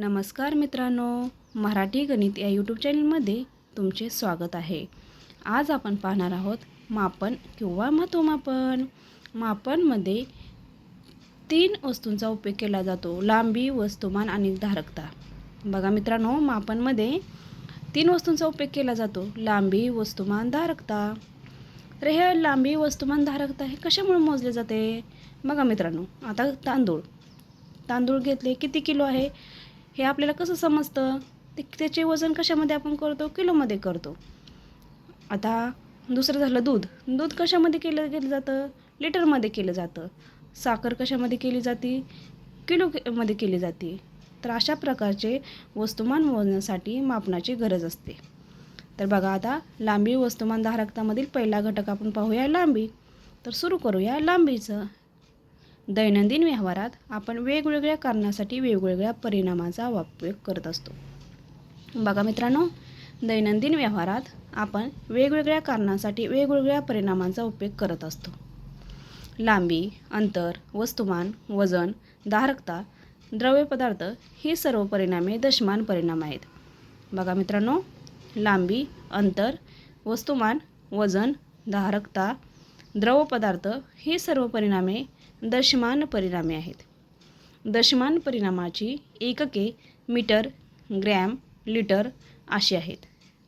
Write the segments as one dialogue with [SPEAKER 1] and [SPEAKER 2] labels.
[SPEAKER 1] नमस्कार मित्रांनो मराठी गणित या यूट्यूब चॅनलमध्ये तुमचे स्वागत आहे. आज आपण पाहणार आहोत मापन किंवा महत्त्वमापन. मापनमध्ये तीन वस्तूंचा उपयोग केला जातो लांबी वस्तुमान आणि धारकता. बघा मित्रांनो मापनमध्ये तीन वस्तूंचा उपयोग केला जातो लांबी वस्तुमान धारकता. तर हे लांबी वस्तुमान धारकता हे कशामुळे मोजले जाते? बघा मित्रांनो आता तांदूळ. तांदूळ घेतले किती किलो आहे? हे आपल्याला कसं समजतं? ते त्याचे वजन कशामध्ये आपण करतो? किलोमध्ये करतो. आता दुसरं झालं दूध. दूध कशामध्ये केलं केलं जातं? लिटरमध्ये केलं जातं. साखर कशामध्ये केली जाते? किलो मध्ये केली जाते. तर अशा प्रकारचे वस्तुमान मोजण्यासाठी मापनाची गरज असते. तर बघा आता लांबी वस्तुमान धारकतामधील पहिला घटक आपण पाहूया लांबी. तर सुरू करूया लांबीचं. दैनंदिन व्यवहारात आपण वेगवेगळ्या कारणासाठी वेगवेगळ्या परिणामाचा उपयोग करत असतो. बघा मित्रांनो दैनंदिन व्यवहारात आपण वेगवेगळ्या कारणासाठी वेगवेगळ्या परिणामांचा उपयोग करत असतो. लांबी अंतर वस्तुमान वजन धारकता द्रव्य पदार्थ ही सर्व परिणामे दशमान परिणाम आहेत. बघा मित्रांनो लांबी अंतर वस्तुमान वजन धारकता द्रव पदार्थ ही सर्व परिणामे दशमान परिणामे आहेत. दशमान परिणामाची एकके मीटर ग्रॅम लिटर अशी आहेत.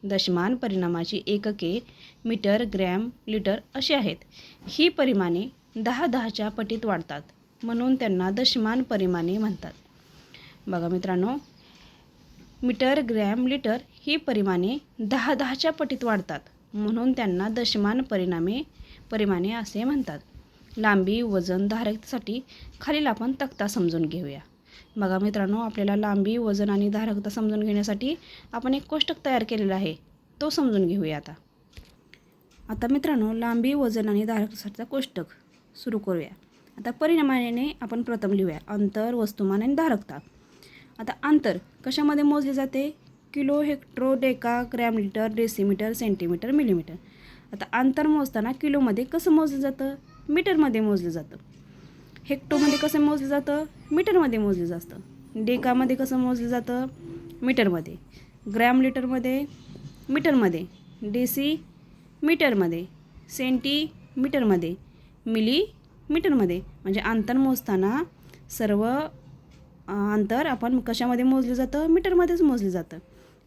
[SPEAKER 1] दशमान परिणामाची एकके मीटर ग्रॅम लिटर अशी आहेत. ही परिमाणे दहा दहाच्या पटीत वाढतात म्हणून त्यांना दशमान परिमाणे म्हणतात. बघा मित्रांनो मीटर ग्रॅम लिटर ही परिमाणे दहा दहाच्या पटीत वाढतात म्हणून त्यांना दशमान परिणामे परिमाणे असे म्हणतात. लांबी वजन धारकतेसाठी खालील आपण तक्ता समजून घेऊया. बघा मित्रांनो आपल्याला लांबी वजन आणि धारकता समजून घेण्यासाठी आपण एक कोष्टक तयार केलेला आहे. तो समजून घेऊया आता. आता मित्रांनो लांबी वजन आणि धारकतेसाठीचा कोष्टक सुरू करूया. आता परिणामाने आपण प्रथम लिहूया. अंतर वस्तुमान आणि धारकता. आता अंतर कशामध्ये मोजले जाते? Kilo hecto deca gram litre decimetre centimetre millimetre. आता अंतर मोजताना किलोमध्ये कसं मोजलं जातं? मीटरमध्ये मोजलं जातं. हेक्टोमध्ये कसं मोजलं जातं? मीटरमध्ये मोजलं जातं. डेकामध्ये कसं मोजलं जातं? मीटरमध्ये. ग्रॅम लिटरमध्ये मीटरमध्ये. डेसी मीटरमध्ये. सेंटी मीटरमध्ये मिली मीटरमध्ये. म्हणजे अंतर मोजताना सर्व अंतर आपण कशामध्ये मोजलं जातं? मीटरमध्येच मोजलं जातं.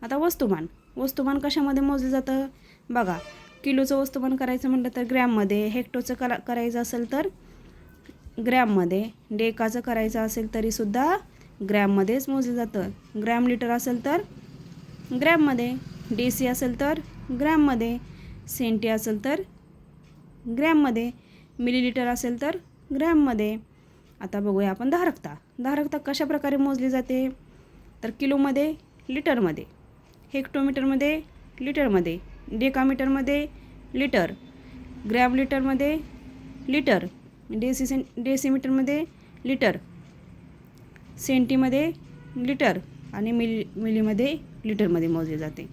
[SPEAKER 1] आता वस्तुमान. वस्तुमान कशामध्ये मोजलं जातं? बघा किलोचं वस्तुमान करायचं म्हटलं तर ग्रॅममध्ये हेक्टोचं करा करायचं असेल तर ग्रॅममध्ये डेकाचं करायचं असेल तरीसुद्धा ग्रॅममध्येच मोजलं जातं. ग्रॅम लिटर असेल तर ग्रॅममध्ये डी सी असेल तर ग्रॅममध्ये सेंटी असेल तर ग्रॅममध्ये मिलीलिटर असेल तर ग्रॅममध्ये. आता बघूया आपण धारकता. धारकता कशा प्रकारे मोजली जाते? तर किलोमध्ये लिटरमध्ये. हेक्टोमीटरमध्ये लिटरमध्ये. डेकामीटरमध्ये लिटर ग्रॅम लिटरमध्ये लिटर डेसी सें डेसिमीटरमध्ये लिटर सेंटीमध्ये लिटर आणि मिली मिलीमध्ये लिटरमध्ये मोजले जाते.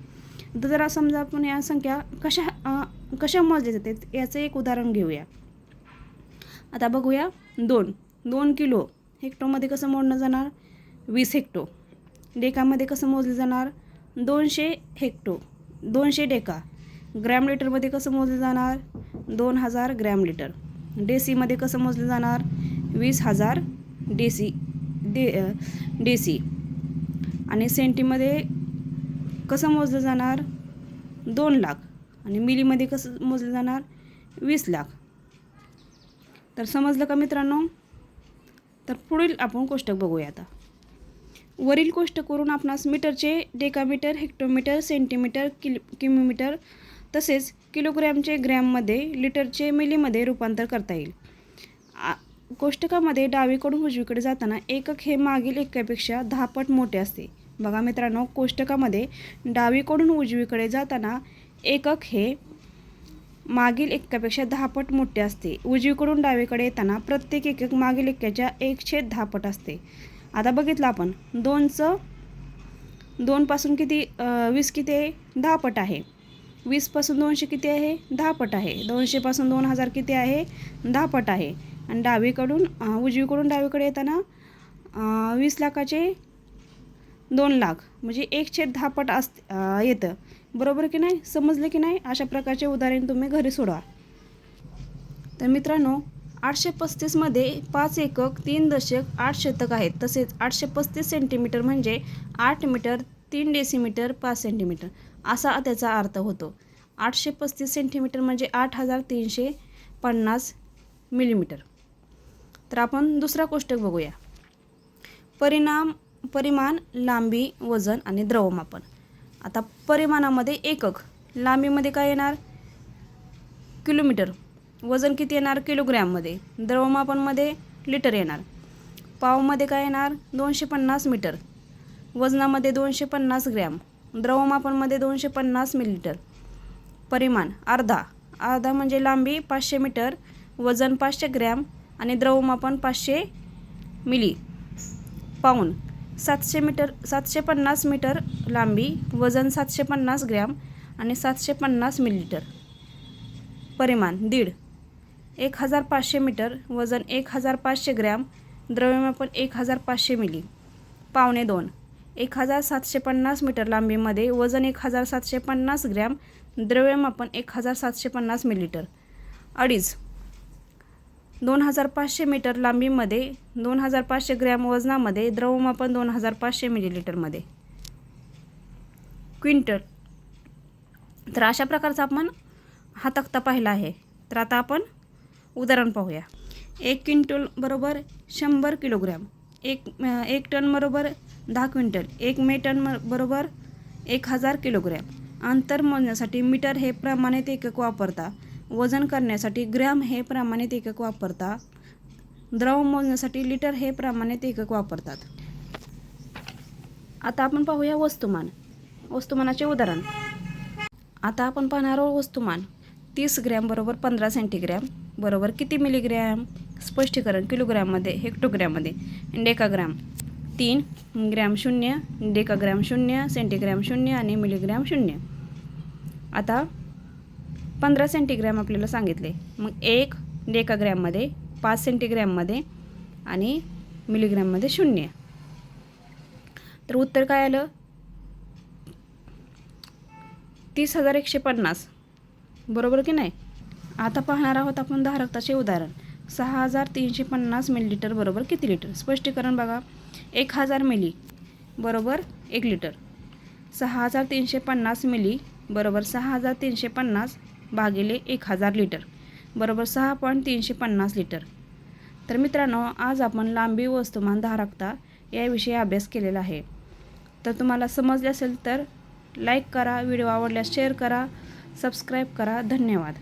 [SPEAKER 1] तर जरा समजा आपण या संख्या कशा कशा मोजल्या जाते याचं एक उदाहरण घेऊया. आता बघूया दोन दोन किलो हेक्टोमध्ये कसं मोडणं जाणार? वीस हेक्टो डेकामध्ये कसं मोजलं जाणार? दोनशे हेक्टो दोनशे डेका. ग्रॅम लिटरमध्ये कसं मोजलं जाणार? दोन हजार ग्रॅम लिटर. डेसीमध्ये कसं मोजलं जाणार? वीस हजार डेसी डे डेसी. आणि सेंटीमध्ये कसं मोजलं जाणार? दोन लाख. आणि मिलीमध्ये कसं मोजलं जाणार? वीस लाख. तर समजलं का मित्रांनो? तर पुढील आपण कोष्टक बघूया आता. वरील कोष्टकवरून आपणास मीटरचे डेकामीटर हेक्टोमीटर सेंटीमीटर किल किमीमीटर तसेच किलोग्रॅमचे ग्रॅममध्ये लिटरचे मिलीमध्ये रूपांतर करता येईल. आ कोष्टकामध्ये डावीकडून उजवीकडे जाताना एकक हे मागील एकापेक्षा दहा पट मोठे असते. बघा मित्रांनो कोष्टकामध्ये डावीकडून उजवीकडे जाताना एकक हे मागील एकापेक्षा दहा पट मोठे असते. उजवीकडून डावीकडे येताना प्रत्येक एकक मागील एकाच्या एकशे दहा पट असते. आता बघितलं आपण दोनचं दोनपासून किती वीस किती आहे? दहा पट आहे. वीसपासून दोनशे किती आहे? दहा पट आहे. दोनशेपासून दोन हजार किती आहे? दहा पट आहे. आणि डावीकडून उजवीकडून डावीकडे येताना वीस लाखाचे दोन लाख. म्हणजे एक छेद दहा पट अस येतं. बरोबर की नाही? समजलं की नाही? अशा प्रकारचे उदाहरण तुम्ही घरी सोडवा. तर मित्रांनो आठशे पस्तीसमध्ये पाच एकक तीन दशक आठ शतक आहेत. तसेच आठशे पस्तीस सेंटीमीटर म्हणजे आठ मीटर तीन डेसिमीटर पाच सेंटीमीटर असा त्याचा अर्थ होतो. आठशे पस्तीस सेंटीमीटर म्हणजे आठ हजार तीनशे पन्नास मिलीमीटर तर आपण दुसरा कोष्टक बघूया. परिणाम परिमाण लांबी वजन आणि द्रवमापन. आता परिमाणामध्ये एकक. लांबीमध्ये काय येणार? किलोमीटर. वजन किती येणार किलोग्रॅममध्ये? द्रवमापनमध्ये लिटर येणार. पावमध्ये काय येणार? दोनशे पन्नास मीटर. वजनामध्ये दोनशे पन्नास ग्रॅम. द्रवमापनमध्ये दोनशे पन्नास मिलिटर परिमाण अर्धा. अर्धा म्हणजे लांबी पाचशे मीटर वजन पाचशे ग्रॅम आणि द्रवमापन पाचशे मिली. पाऊन सातशे मीटर सातशे पन्नास मीटर लांबी वजन सातशे पन्नास ग्रॅम आणि सातशे पन्नास मिलिटर परिमाण दीड. एक हजार पाचशे मीटर वजन एक हजार पाचशे ग्रॅम द्रव्यमापन एक हजार पाचशे मिली. पावणे दोन. एक हजार सातशे पन्नास मीटर लांबीमध्ये वजन एक हजार सातशे पन्नास ग्रॅम द्रव्यमापन एक हजार सातशे पन्नास मिलीलिटर. अडीच. दोन हजार पाचशे मीटर लांबीमध्ये दोन हजार पाचशे ग्रॅम वजनामध्ये द्रवमापन दोन हजार पाचशे मिलीलिटरमध्ये. क्विंटल. तर अशा प्रकारचा आपण हा तक्ता पाहिला आहे. तर आता आपण उदाहरण पाहूया. एक क्विंटल बरोबर शंभर किलोग्रॅम. एक एक टन बरोबर दहा क्विंटल. एक मे टन म- बरोबर एक हजार किलोग्रॅम. अंतर मोजण्यासाठी मीटर हे प्रमाणित एकक वापरता. वजन करण्यासाठी ग्रॅम हे प्रमाणित एकक वापरता. द्रव मोजण्यासाठी लिटर हे प्रमाणित एकक वापरतात. आता आपण पाहूया वस्तुमान. वस्तुमानाचे उदाहरण. आता आपण पाहणार आहोत वस्तुमान. तीस ग्रॅम बरोबर पंधरा सेंटीग्रॅम. बरोबर किती मिलीग्रॅम? स्पष्टीकरण किलोग्रॅममध्ये हेक्टोग्रॅममध्ये. डेकाग्रॅम. तीन ग्रॅम शून्य डेकाग्रॅम शून्य सेंटीग्रॅम शून्य आणि मिलीग्रॅम शून्य. आता पंधरा सेंटीग्रॅम आपल्याला सांगितले. मग एक डेकाग्रॅममध्ये पाच सेंटीग्रॅममध्ये आणि मिलीग्रॅममध्ये शून्य. तर उत्तर काय आलं? तीस हजार एकशे पन्नास. बरोबर की नाही? आता पाहणार आहोत आपण दहा रक्ताचे उदाहरण. सहा हजार तीनशे पन्नास मिलीलिटर बरोबर किती लिटर स्पष्टीकरण बघा. एक हजार मिली बरोबर एक लिटर सहा हजार तीनशे पन्नास मिली बरोबर सहा हजार तीनशे पन्नास भागिले एक हजार लिटर बरोबर सहा पॉईंट तीनशे पन्नास लिटर तर मित्रांनो आज आपण लांबी वस्तुमान धारकता याविषयी अभ्यास केलेला आहे. तर तुम्हाला समजले असेल तर लाईक करा व्हिडिओ आवडल्यास शेअर करा सबस्क्राईब करा. धन्यवाद.